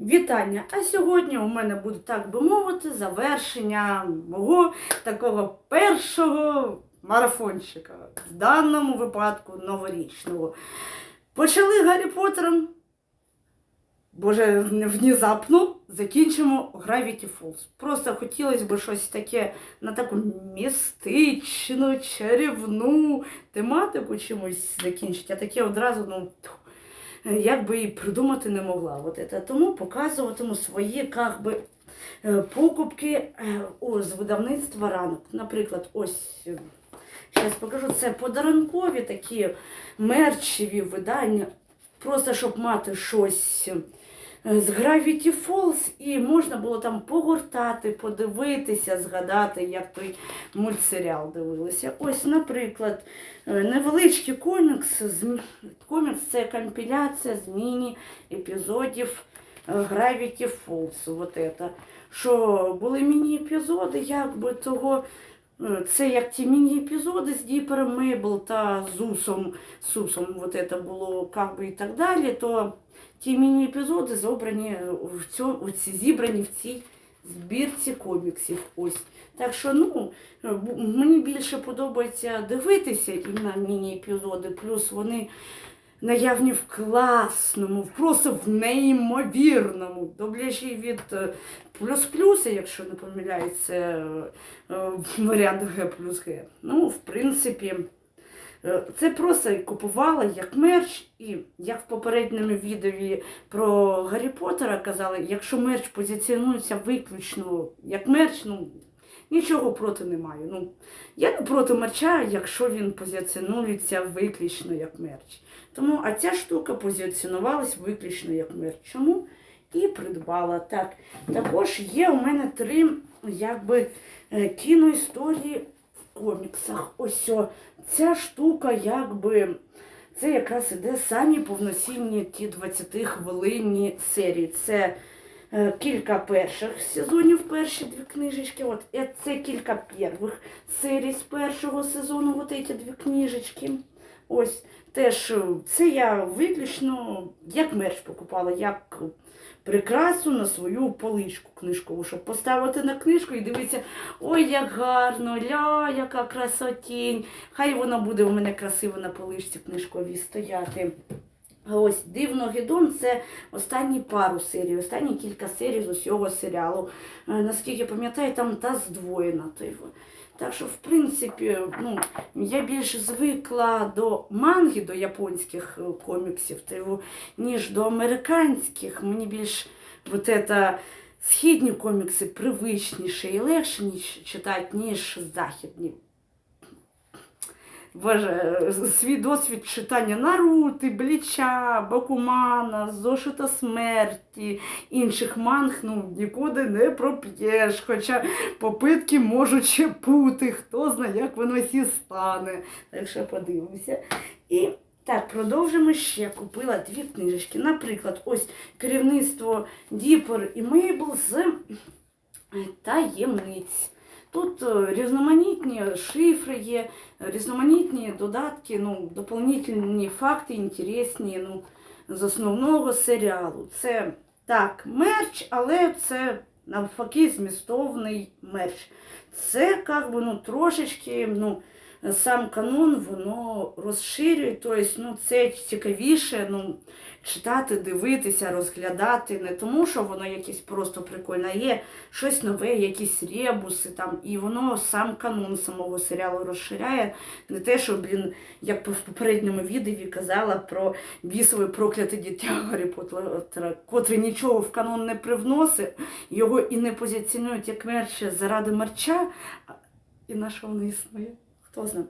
Вітання! А сьогодні у мене буде, так би мовити, завершення мого такого першого марафончика, в даному випадку новорічного. Почали Гаррі Поттером. Боже, внезапно закінчимо Gravity Falls. Просто хотілося б щось таке на таку містичну, чарівну тематику чимось закінчити. А таке одразу, ну, як би і придумати не могла. От це. Тому показуватиму свої як би, е, покупки е, о, з видавництва ранок. Наприклад, ось. Зараз покажу, це подарункові такі мерчеві видання. Просто щоб мати щось е, з Gravity Falls, і можна було там погортати, подивитися, згадати, як той мультсеріал дивилися. Ось, наприклад, е, невеличкий комікс. Комікс це компіляція з міні-епізодів е, Gravity Falls. Вот это. Що були міні-епізоди, якби того. Е, Це як ті міні-епізоди з Діпером Мейбл та Зусом, Сусом, вот это було как би і так далі, то ті міні-епізоди зобрані в цьому, зібрані в цій збірці коміксів. Ось. Так що, ну, мені більше подобається дивитися і на міні-епізоди, плюс вони наявні в класному, просто в неймовірному дубляжі від е, плюс-плюса, якщо не помиляється е, е, варіант Г плюс Г. Ну, в принципі, це просто купувала як мерч, і як в попередньому відео про Гаррі Поттера казали, якщо мерч позиціонується виключно як мерч, ну нічого проти немає. Ну, я не проти мерча, якщо він позиціонується виключно як мерч. Тому, а ця штука позиціонувалась виключно як мерч. Чому? І придбала. Так. Також є у мене три якби, е, кіноісторії в коміксах. Ось о, ця штука, якби. Це якраз іде самі повноцінні ті 20-хвилинні серії. Це кілька перших сезонів, перші дві книжечки. От е, це кілька перших серій з першого сезону, от ці дві книжечки. Ось теж е, це я виключно як мерч покупала, як прикрасу на свою поличку книжкову, щоб поставити на книжку і дивитися, ой, як гарно, ля, яка красотінь. Хай вона буде у мене красиво на поличці книжковій стояти. Ось дивно Гедон це останні пару серій, останні кілька серій з усього серіалу. Е, Наскільки я пам'ятаю, там та здвоєна. Так що, в принципі, ну, я більше звикла до манги, до японських е, коміксів, ніж до американських. Мені більш вот это, східні комікси привичніше і легше читати, ніж західні. Боже, свій досвід читання Нарути, Бліча, Бакумана, Зошита смерті, інших манг ну, нікуди не проп'єш. Хоча попитки можуть ще бути, хто знає, як воно сі стане. Так що подивимося. І так, продовжимо ще. Купила дві книжечки. Наприклад, ось керівництво Діпер і Мейбл з таємниць. Тут е, різноманітні шифри є, різноманітні додатки, ну, доповнительні факти, інтересні ну, з основного серіалу. Це так, мерч, але це навпаки змістовний мерч. Це як би, ну, трошечки ну, сам канон воно розширює, тобто ну, це цікавіше ну, читати, дивитися, розглядати. Не тому, що воно якесь просто прикольне, є щось нове, якісь ребуси там, і воно сам канон самого серіалу розширяє. Не те, що, блін, як в попередньому відео казала про бісове прокляте дитя Гаррі Поттера, котре нічого в канон не привносить, його і не позиціонують як мерче заради мерча, і на що воно існує? Хто.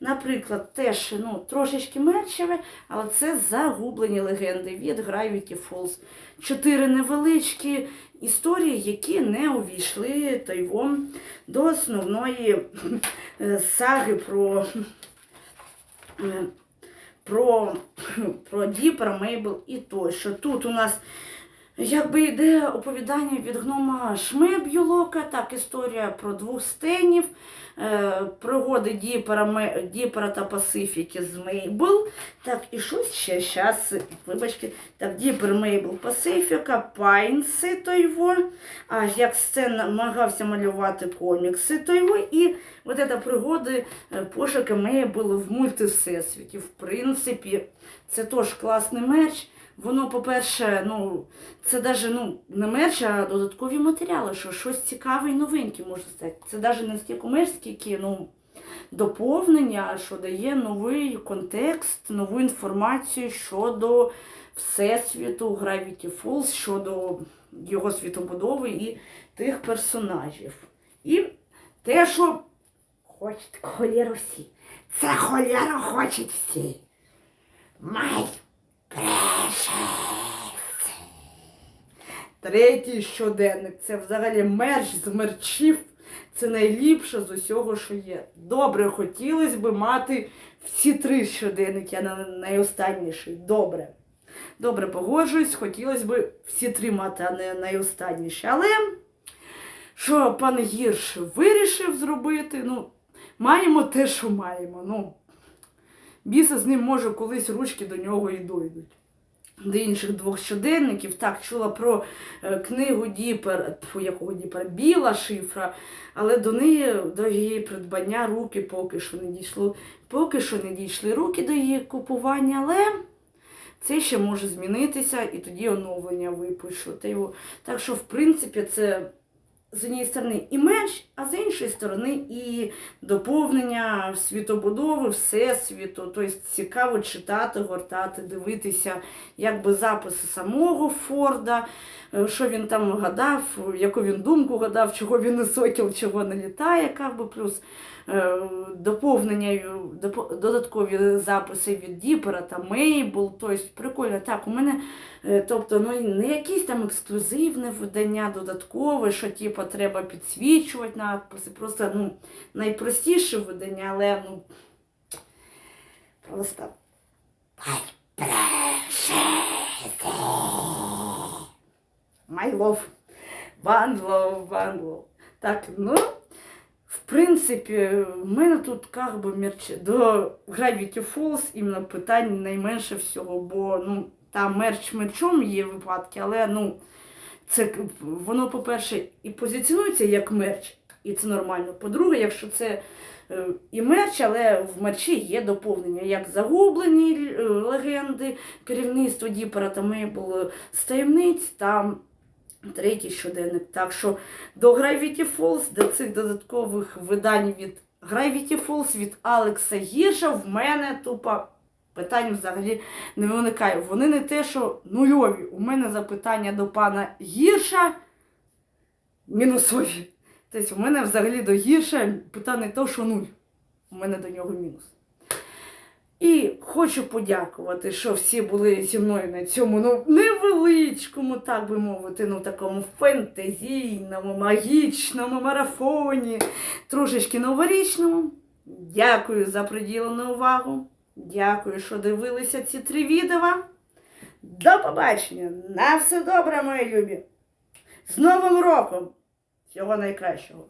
Наприклад, теж ну, трошечки мерчеве, але це загублені легенди від Gravity Falls. Чотири невеличкі історії, які не увійшли тайвом до основної е, саги про, е, про, про Діпера, Мейбл і тощо. Тут у нас Якби йде оповідання від гнома Шмеб'юлока, так історія про двох стенів, е, пригоди Діпера, Діпера та Пасифіки з Мейбл. Так, і щось ще зараз, вибачте, так, Діпер, Мейбл, Пасифіка, Пайнси той во. А як Стен намагався малювати комікси тойво. І от це пригоди е, пошуки Мейбл в мультивсесвіті. В принципі, це теж класний мерч. Воно, по-перше, ну, це навіть ну, не мерч, а додаткові матеріали, що щось цікаве і новеньке можна сказати. Це навіть не стільки мерч, скільки ну, доповнення, що дає новий контекст, нову інформацію щодо Всесвіту Gravity Falls, щодо його світобудови і тих персонажів. І те, що хочуть холєру всі. Це холєру хочуть всі. Май. Третій щоденник це взагалі мерч з мерчів. Це найліпше з усього, що є. Добре, хотілося б мати всі три щоденники, а не найостанніший. Добре. Добре, погоджуюсь, хотілося б всі три мати, а не найостанніші. Але що пан Гірш вирішив зробити, ну, маємо те, що маємо. Ну, біса з ним може колись ручки до нього і дойдуть. До інших двох щоденників. Так, чула про е, книгу Діпер, тьфу, якого Діпера, Біла шифра, але до неї, до її придбання руки поки що не дійшли. Поки що не дійшли руки до її купування, але це ще може змінитися і тоді оновлення випишу. Так що, в принципі, це з однієї сторони і менш, а з іншої сторони і доповнення світобудови, всесвіту. Тобто цікаво читати, гортати, дивитися, якби записи самого Форда, е, що він там гадав, яку він думку гадав, чого він не сокіл, чого не літає, якби плюс доповнення, е, додаткові записи від Діпера та Мейбл. Тобто прикольно. Так, у мене Е, Тобто, ну не якесь там ексклюзивне видання, додаткове, що типу, треба підсвічувати надписи. Просто ну, найпростіше видання, але ну просто. My love. One love, one love. Так, ну, принципі, в мене тут как би мерч до Gravity Falls іменно питань найменше всього, бо ну, там мерч мерчом є випадки, але ну, це воно, по-перше, і позиціонується як мерч, і це нормально. По-друге, якщо це е, і мерч, але в мерчі є доповнення, як загублені е, легенди, керівництво Діпера та Мейбл з таємниць, там третій щоденник. Так що до Gravity Falls, до цих додаткових видань від Gravity Falls, від Алекса Гірша, в мене тупо питань взагалі не виникає. Вони не те, що нульові. У мене запитання до пана Гірша мінусові. Тобто, у мене взагалі до Гірша питання не то, що нуль. У мене до нього мінус. І хочу подякувати, що всі були зі мною на цьому ну, невеличкому, так би мовити, ну такому фентезійному, магічному марафоні, трошечки новорічному. Дякую за приділену увагу. Дякую, що дивилися ці три відео. До побачення! На все добре, мої любі! З Новим роком! Всього найкращого!